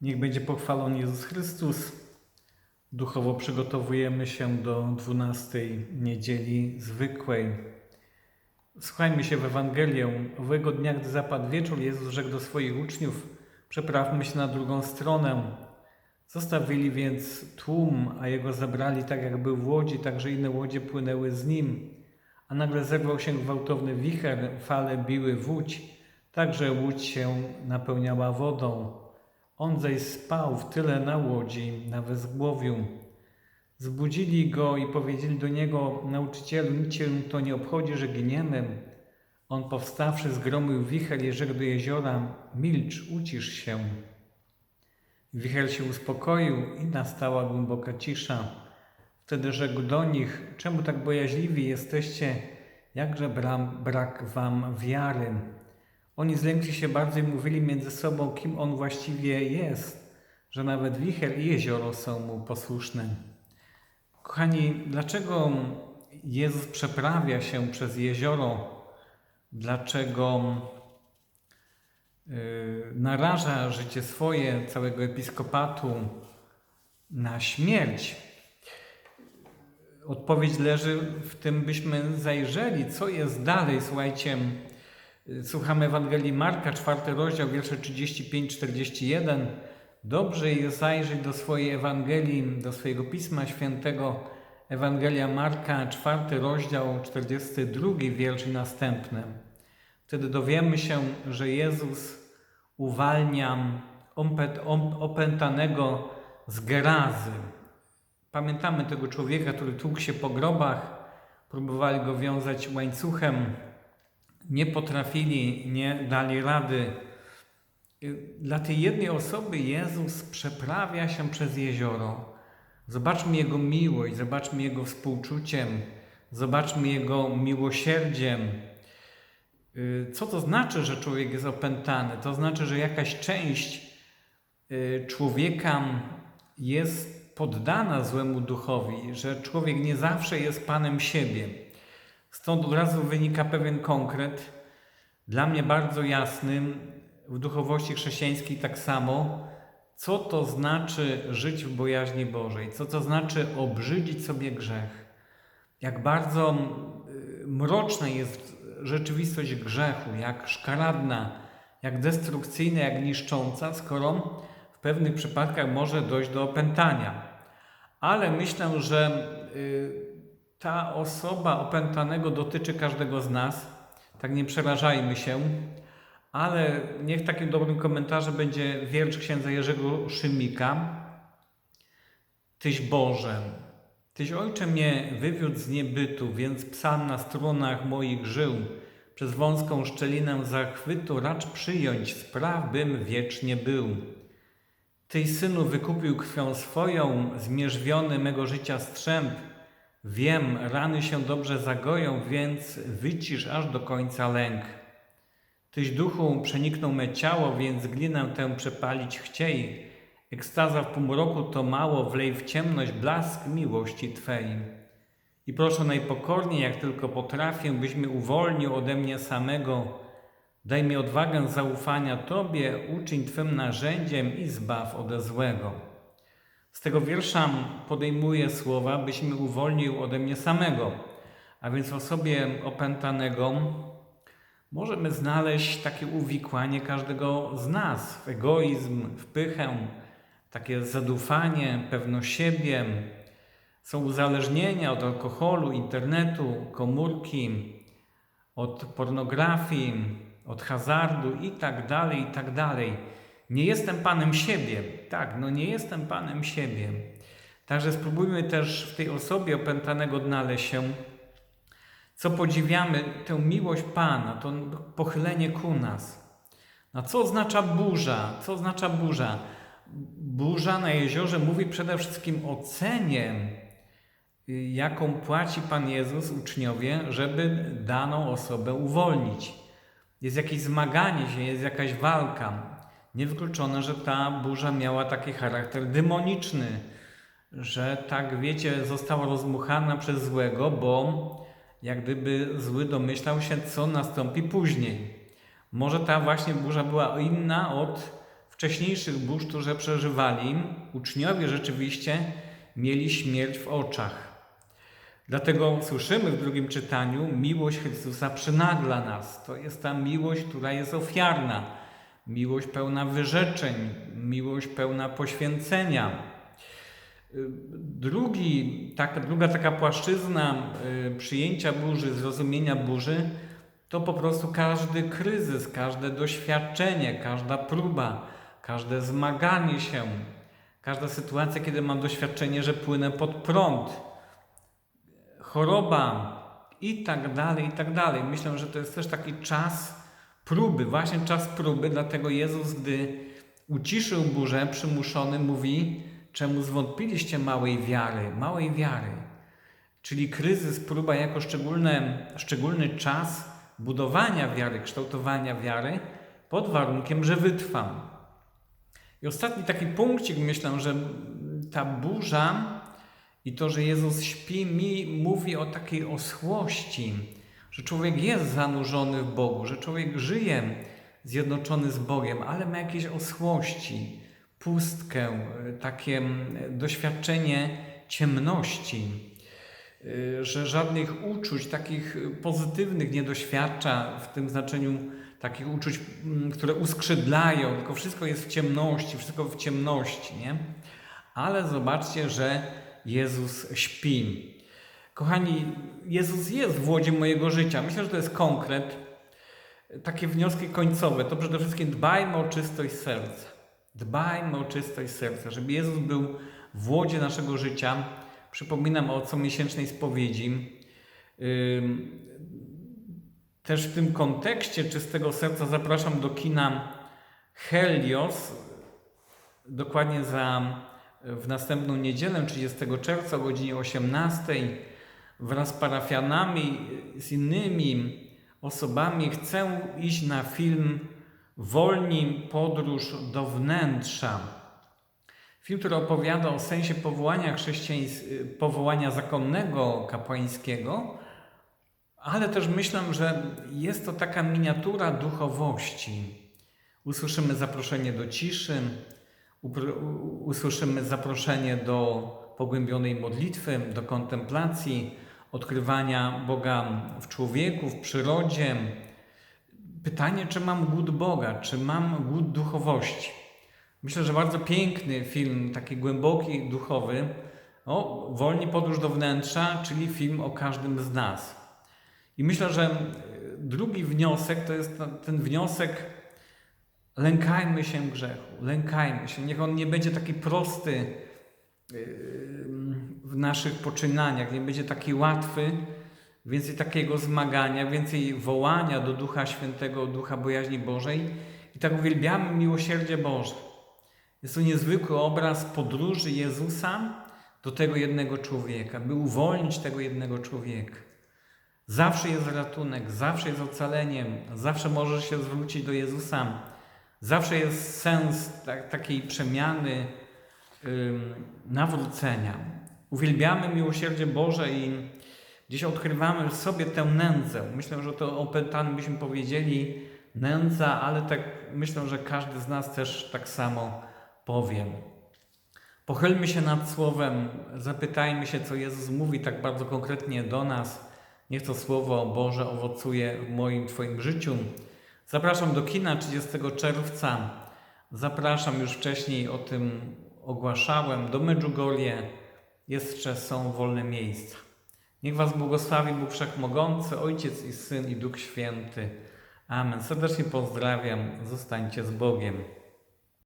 Niech będzie pochwalony Jezus Chrystus. Duchowo przygotowujemy się do 12 niedzieli zwykłej. Słuchajmy się w Ewangelię. Owego dnia, gdy zapadł wieczór, Jezus rzekł do swoich uczniów: Przeprawmy się na drugą stronę. Zostawili więc tłum, a jego zabrali tak, jak był w łodzi, tak że inne łodzie płynęły z nim. A nagle zerwał się gwałtowny wicher, fale biły w łódź, tak że łódź się napełniała wodą. On zaś spał w tyle na łodzi, na wezgłowiu. Zbudzili go i powiedzieli do niego, nauczycielu, nic cię to nie obchodzi, że giniemy. On powstawszy zgromił wicher i rzekł do jeziora, milcz, ucisz się. Wicher się uspokoił i nastała głęboka cisza. Wtedy rzekł do nich, czemu tak bojaźliwi jesteście, jakże brak wam wiary. Oni zlękli się bardzo i mówili między sobą, kim on właściwie jest, że nawet wicher i jezioro są mu posłuszne. Kochani, dlaczego Jezus przeprawia się przez jezioro? Dlaczego yy, naraża życie swoje, całego episkopatu na śmierć? Odpowiedź leży w tym, byśmy zajrzeli, co jest dalej. Słuchajcie, słuchamy Ewangelii Marka, czwarty rozdział, wiersze 35-41. Dobrze jest zajrzeć do swojej Ewangelii, do swojego Pisma Świętego. Ewangelia Marka, czwarty rozdział, 42 wiersz i następne. Wtedy dowiemy się, że Jezus uwalnia opętanego z Gerazy. Pamiętamy tego człowieka, który tłukł się po grobach, próbowali go wiązać łańcuchem, nie potrafili, nie dali rady. Dla tej jednej osoby Jezus przeprawia się przez jezioro. Zobaczmy Jego miłość, zobaczmy Jego współczuciem, zobaczmy Jego miłosierdziem. Co to znaczy, że człowiek jest opętany? To znaczy, że jakaś część człowieka jest poddana złemu duchowi, że człowiek nie zawsze jest panem siebie. Stąd od razu wynika pewien konkret, dla mnie bardzo jasny, w duchowości chrześcijańskiej tak samo, co to znaczy żyć w bojaźni Bożej, co to znaczy obrzydzić sobie grzech. Jak bardzo mroczna jest rzeczywistość grzechu, jak szkaradna, jak destrukcyjna, jak niszcząca, skoro w pewnych przypadkach może dojść do opętania. Ale myślę, że ta osoba opętanego dotyczy każdego z nas. Tak nie przerażajmy się. Ale niech takim dobrym komentarzem będzie wiersz księdza Jerzego Szymika. Tyś Boże, Tyś Ojcze mnie wywiódł z niebytu, więc psalm na stronach moich żył. Przez wąską szczelinę zachwytu racz przyjąć, spraw bym wiecznie był. Tyś Synu wykupił krwią swoją, zmierzwiony mego życia strzęp. Wiem, rany się dobrze zagoją, więc wycisz aż do końca lęk. Tyś duchu przeniknął me ciało, więc glinę tę przepalić chciej. Ekstaza w półmroku to mało, wlej w ciemność blask miłości Twej. I proszę najpokorniej, jak tylko potrafię, byś mnie uwolnił ode mnie samego. Daj mi odwagę zaufania Tobie, uczyń Twym narzędziem i zbaw ode złego. Z tego wiersza podejmuję słowa, byś mnie uwolnił ode mnie samego. A więc w osobie opętanego możemy znaleźć takie uwikłanie każdego z nas w egoizm, w pychę, takie zadufanie, pewność siebie. Są uzależnienia od alkoholu, internetu, komórki, od pornografii, od hazardu i tak dalej, i tak dalej. Nie jestem panem siebie. Tak, no nie jestem panem siebie. Także spróbujmy też w tej osobie opętanego odnaleźć się, co podziwiamy, tę miłość Pana, to pochylenie ku nas. No co oznacza burza? Co oznacza burza? Burza na jeziorze mówi przede wszystkim o cenie, jaką płaci Pan Jezus uczniowie, żeby daną osobę uwolnić. Jest jakieś zmaganie się, jest jakaś walka. Niewykluczone, że ta burza miała taki charakter demoniczny, że tak wiecie, została rozmuchana przez złego, bo jak gdyby zły domyślał się, co nastąpi później. Może ta właśnie burza była inna od wcześniejszych burz, które przeżywali, uczniowie rzeczywiście mieli śmierć w oczach. Dlatego słyszymy w drugim czytaniu, miłość Chrystusa przynagla nas. To jest ta miłość, która jest ofiarna, miłość pełna wyrzeczeń, miłość pełna poświęcenia. Drugi, tak, druga taka płaszczyzna y, przyjęcia burzy, zrozumienia burzy, to po prostu każdy kryzys, każde doświadczenie, każda próba, każde zmaganie się, każda sytuacja, kiedy mam doświadczenie, że płynę pod prąd, choroba i tak dalej, i tak dalej. Myślę, że to jest też taki czas próby, właśnie czas próby, dlatego Jezus, gdy uciszył burzę, przymuszony mówi, czemu zwątpiliście małej wiary, małej wiary. Czyli kryzys, próba jako szczególny, szczególny czas budowania wiary, kształtowania wiary pod warunkiem, że wytrwam. I ostatni taki punkcik, myślę, że ta burza i to, że Jezus śpi, mi mówi o takiej oschłości, że człowiek jest zanurzony w Bogu, że człowiek żyje zjednoczony z Bogiem, ale ma jakieś oschłości, pustkę, takie doświadczenie ciemności, że żadnych uczuć takich pozytywnych nie doświadcza w tym znaczeniu takich uczuć, które uskrzydlają, tylko wszystko jest w ciemności, wszystko w ciemności, nie? Ale zobaczcie, że Jezus śpi. Kochani, Jezus jest w łodzie mojego życia. Myślę, że to jest konkret. Takie wnioski końcowe to przede wszystkim dbajmy o czystość serca. Dbajmy o czystość serca, żeby Jezus był w łodzie naszego życia. Przypominam o comiesięcznej spowiedzi. Też w tym kontekście czystego serca zapraszam do kina Helios, dokładnie za w następną niedzielę 30 czerwca o godzinie 18 wraz z parafianami, z innymi osobami chcę iść na film Wolni podróż do wnętrza. Film, który opowiada o sensie powołania powołania zakonnego kapłańskiego, ale też myślę, że jest to taka miniatura duchowości. Usłyszymy zaproszenie do ciszy, usłyszymy zaproszenie do pogłębionej modlitwy, do kontemplacji, odkrywania Boga w człowieku, w przyrodzie. Pytanie, czy mam głód Boga, czy mam głód duchowości. Myślę, że bardzo piękny film, taki głęboki, duchowy. O, Wolni podróż do wnętrza, czyli film o każdym z nas. I myślę, że drugi wniosek to jest ten wniosek Lękajmy się grzechu, lękajmy się. Niech on nie będzie taki prosty yy, w naszych poczynaniach, nie będzie taki łatwy, więcej takiego zmagania, więcej wołania do Ducha Świętego, Ducha Bojaźni Bożej i tak uwielbiamy miłosierdzie Boże. Jest to niezwykły obraz podróży Jezusa do tego jednego człowieka, by uwolnić tego jednego człowieka. Zawsze jest ratunek, zawsze jest ocaleniem, zawsze możesz się zwrócić do Jezusa Zawsze jest sens tak, takiej przemiany, ym, nawrócenia. Uwielbiamy miłosierdzie Boże i gdzieś odkrywamy sobie tę nędzę. Myślę, że to opętany byśmy powiedzieli nędza, ale tak myślę, że każdy z nas też tak samo powie. Pochylmy się nad Słowem, zapytajmy się, co Jezus mówi tak bardzo konkretnie do nas. Niech to Słowo Boże owocuje w moim Twoim życiu. Zapraszam do kina 30 czerwca. Zapraszam już wcześniej o tym ogłaszałem. Do Medjugorje jeszcze są wolne miejsca. Niech Was błogosławi Bóg Wszechmogący, Ojciec i Syn i Duch Święty. Amen. Serdecznie pozdrawiam. Zostańcie z Bogiem.